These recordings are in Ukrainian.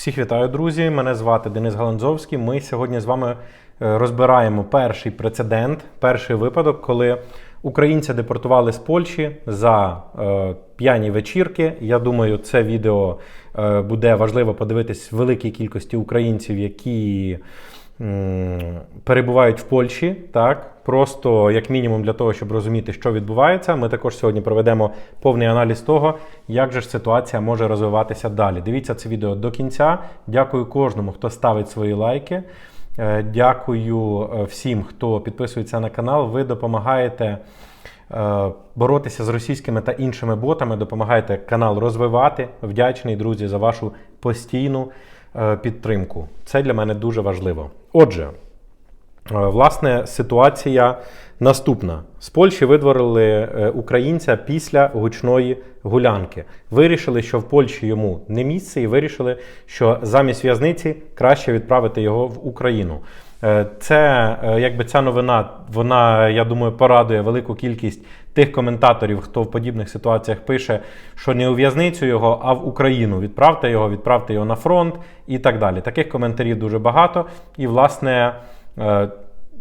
Всіх вітаю, друзі! Мене звати Денис Галанзовський. Ми сьогодні з вами е, розбираємо перший прецедент, перший випадок, коли українця депортували з Польщі за е, п'яні вечірки. Я думаю, це відео е, буде важливо подивитись великій кількості українців, які перебувають в Польщі, так просто як мінімум для того, щоб розуміти, що відбувається. Ми також сьогодні проведемо повний аналіз того, як же ж ситуація може розвиватися далі. Дивіться це відео до кінця. Дякую кожному, хто ставить свої лайки. Е, Дякую е, всім, хто підписується на канал. Ви допомагаєте е, боротися з російськими та іншими ботами, допомагаєте канал розвивати. Вдячний, друзі, за вашу постійну підтримку. Це для мене дуже важливо. Отже, е, власне, ситуація наступна: з Польщі видворили е, українця після гучної гулянки. Вирішили, що в Польщі йому не місце, і вирішили, що замість в'язниці краще відправити його в Україну. Е, Це е, якби ця новина, вона, я думаю, порадує велику кількість тих коментаторів, хто в подібних ситуаціях пише, що не у в'язницю його, а в Україну. Відправте його, відправте його на фронт і так далі. Таких коментарів дуже багато. І, власне, е,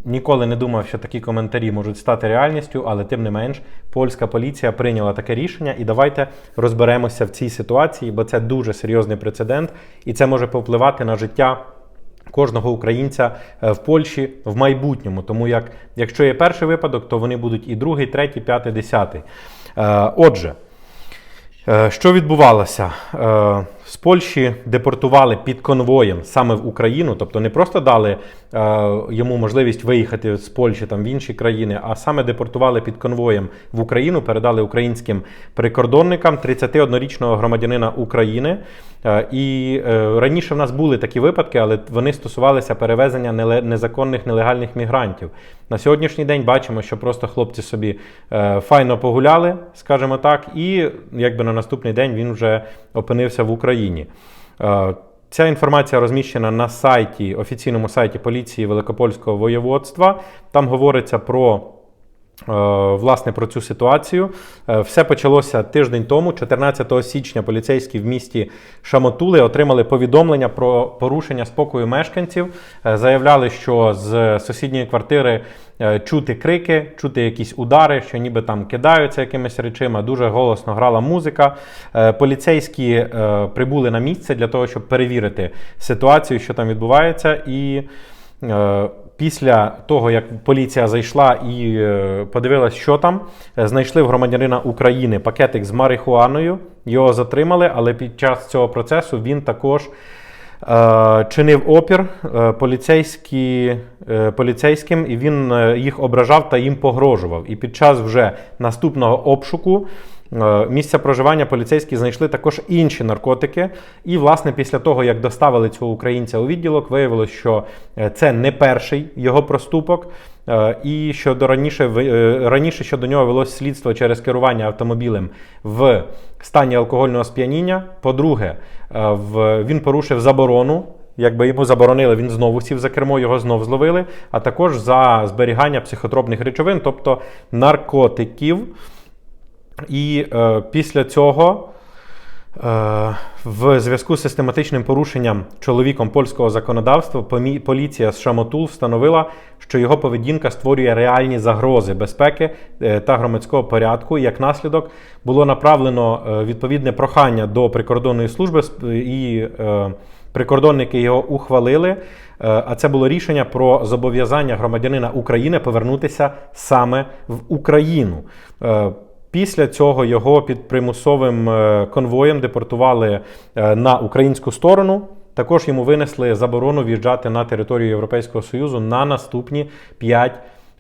ніколи не думав, що такі коментарі можуть стати реальністю, але тим не менш, польська поліція прийняла таке рішення. І давайте розберемося в цій ситуації, бо це дуже серйозний прецедент, і це може повпливати на життя кожного українця е, в Польщі в майбутньому. Тому як якщо є перший випадок, то вони будуть і другий, третій, п'ятий, десятий. Е, Отже. Е, Що відбувалося? З Польщі депортували під конвоєм саме в Україну, тобто не просто дали е, йому можливість виїхати з Польщі там в інші країни, а саме депортували під конвоєм в Україну, передали українським прикордонникам 31-річного громадянина України. Е, І е, раніше в нас були такі випадки, але вони стосувалися перевезення незаконних нелегальних мігрантів. На сьогоднішній день бачимо, що просто хлопці собі е, файно погуляли, скажімо так, і якби на наступний день він вже опинився в Україні. Е, Ця інформація розміщена на сайті, офіційному сайті поліції Великопольського воєводства. Там говориться про. Е, Власне, про цю ситуацію. Е, Все почалося тиждень тому, 14 січня, поліцейські в місті Шамотули отримали повідомлення про порушення спокою мешканців. Е, Заявляли, що з сусідньої квартири чути крики, чути якісь удари, що ніби там кидаються якимись речима. Дуже голосно грала музика. Поліцейські прибули на місце для того, щоб перевірити ситуацію, що там відбувається. І Після того, як поліція зайшла і е, подивилась, що там, е, знайшли в громадянина України пакетик з марихуаною, його затримали, але під час цього процесу він також е, чинив опір поліцейські, поліцейським, і він їх ображав та їм погрожував. І під час вже наступного обшуку. Е, Місця проживання поліцейські знайшли також інші наркотики. І, власне, після того, як доставили цього українця у відділок, виявилось, що е, це не перший його проступок. Е, І що до раніше раніше щодо нього велось слідство через керування автомобілем в стані алкогольного сп'яніння. По-друге, він порушив заборону. Якби йому заборонили, він знову сів за кермо, його знов зловили, а також за зберігання психотропних речовин, тобто наркотиків. І е, після цього, е, в зв'язку з систематичним порушенням чоловіком польського законодавства, помі- поліція з Шамотул встановила, що його поведінка створює реальні загрози безпеки е, та громадського порядку. І як наслідок було направлено е, відповідне прохання до прикордонної служби і е, прикордонники його ухвалили. Е, А це було рішення про зобов'язання громадянина України повернутися саме в Україну. Після цього його під примусовим е, конвоєм депортували е, на українську сторону. Також йому винесли заборону в'їжджати на територію Європейського Союзу на наступні 5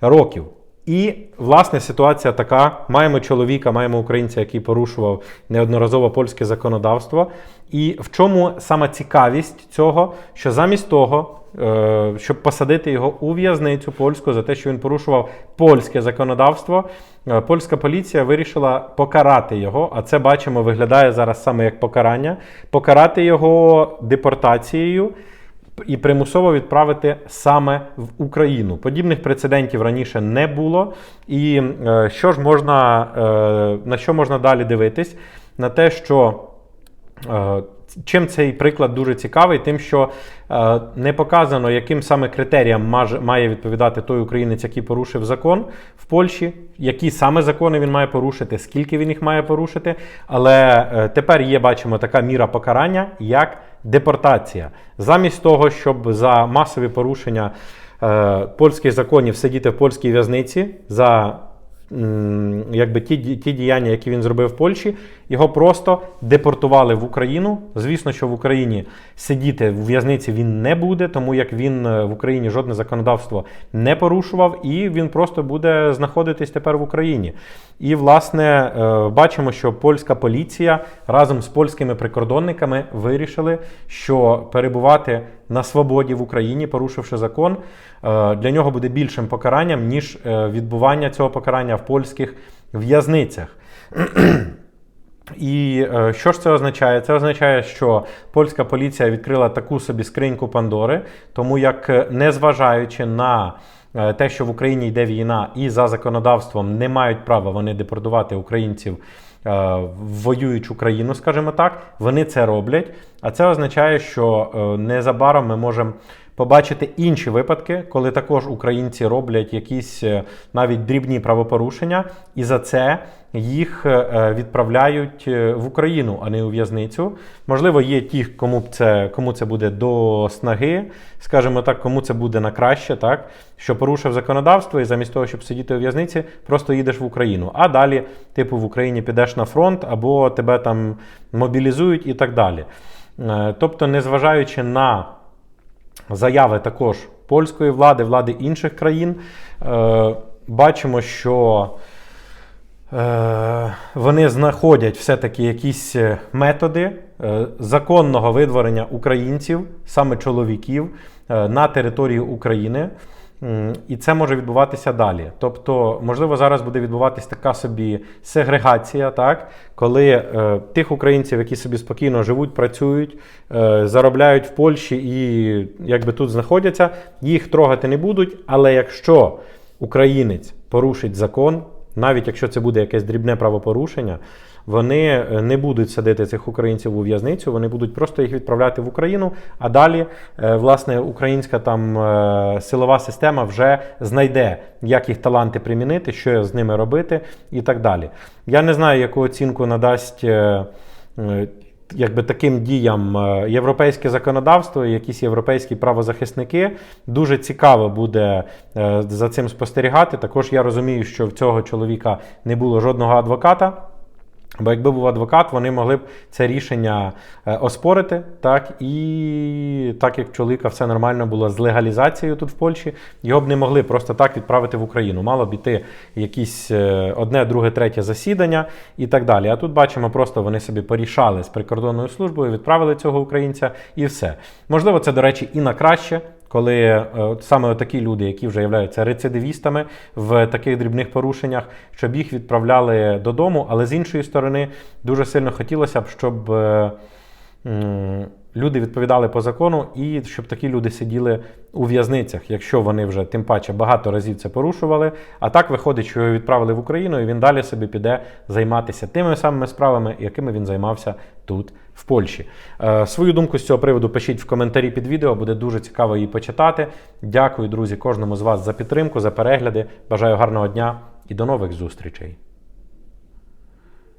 років. І власне ситуація така: маємо чоловіка, маємо українця, який порушував неодноразово польське законодавство. І в чому сама цікавість цього, що замість того, е, щоб посадити його у в'язницю польську за те, що він порушував польське законодавство, е, польська поліція вирішила покарати його. А це бачимо, виглядає зараз саме як покарання, покарати його депортацією і примусово відправити саме в Україну. Подібних прецедентів раніше не було. І е, що ж можна, е, на що можна далі дивитись? На те, що е, чим цей приклад дуже цікавий? Тим, що е, не показано, яким саме критеріям має відповідати той українець, який порушив закон в Польщі, які саме закони він має порушити, скільки він їх має порушити. Але е, тепер є, бачимо, така міра покарання, як депортація. Замість того, щоб за масові порушення е, польських законів сидіти в польській в'язниці за якби ті, ті діяння, які він зробив в Польщі, його просто депортували в Україну. Звісно, що в Україні сидіти в в'язниці він не буде, тому як він е, в Україні жодне законодавство не порушував, і він просто буде знаходитись тепер в Україні. І, власне, е, бачимо, що польська поліція разом з польськими прикордонниками вирішили, що перебувати на свободі в Україні, порушивши закон, е, для нього буде більшим покаранням, ніж відбування цього покарання в польських в'язницях. І е, що ж це означає? Це означає, що польська поліція відкрила таку собі скриньку Пандори, тому як, е, незважаючи на е, те, що в Україні йде війна, і за законодавством не мають права вони депортувати українців в воюючу країну, скажімо так, вони це роблять. А це означає, що незабаром ми можемо побачити інші випадки, коли також українці роблять якісь е, навіть дрібні правопорушення, і за це їх е, відправляють е, в Україну, а не у в'язницю. Можливо, є ті, кому це кому це буде до снаги, скажімо так, кому це буде на краще, так що порушив законодавство, і замість того, щоб сидіти у в'язниці, просто їдеш в Україну. А далі, типу, в Україні підеш на фронт або тебе там мобілізують і так далі. Тобто, незважаючи на заяви також польської влади, влади інших країн, е, бачимо, що е, вони знаходять все-таки якісь методи е, законного видворення українців, саме чоловіків, на території України. І це може відбуватися далі. Тобто, можливо, зараз буде відбуватися така собі сегрегація, так? коли е, тих українців, які собі спокійно живуть, працюють, е, заробляють в Польщі і якби тут знаходяться, їх трогати не будуть. Але якщо українець порушить закон, навіть якщо це буде якесь дрібне правопорушення, вони е, не будуть садити цих українців у в'язницю, вони будуть просто їх відправляти в Україну. А далі, е, власне, українська там е, силова система вже знайде, як їх таланти примінити, що з ними робити, і так далі. Я не знаю, яку оцінку надасть. Якби таким діям європейське законодавство, якісь європейські правозахисники. Дуже цікаво буде за цим спостерігати. Також я розумію, що в цього чоловіка не було жодного адвоката. Бо якби був адвокат, вони могли б це рішення е, оспорити, так і так як чоловіка все нормально було з легалізацією тут в Польщі, його б не могли просто так відправити в Україну. Мало б іти якісь е, одне, друге, третє засідання і так далі. А тут бачимо, просто вони собі порішали з прикордонною службою, відправили цього українця і все. Можливо, це, до речі, і на краще. Коли е, от саме такі люди, які вже являються рецидивістами в таких дрібних порушеннях, щоб їх відправляли додому, але з іншої сторони, дуже сильно хотілося б, щоб е, люди відповідали по закону і щоб такі люди сиділи у в'язницях, якщо вони вже тим паче багато разів це порушували. А так виходить, що його відправили в Україну, і він далі собі піде займатися тими самими справами, якими він займався тут, в Польщі. Е, свою думку з цього приводу пишіть в коментарі під відео, буде дуже цікаво її почитати. Дякую, друзі, кожному з вас за підтримку, за перегляди. Бажаю гарного дня і до нових зустрічей.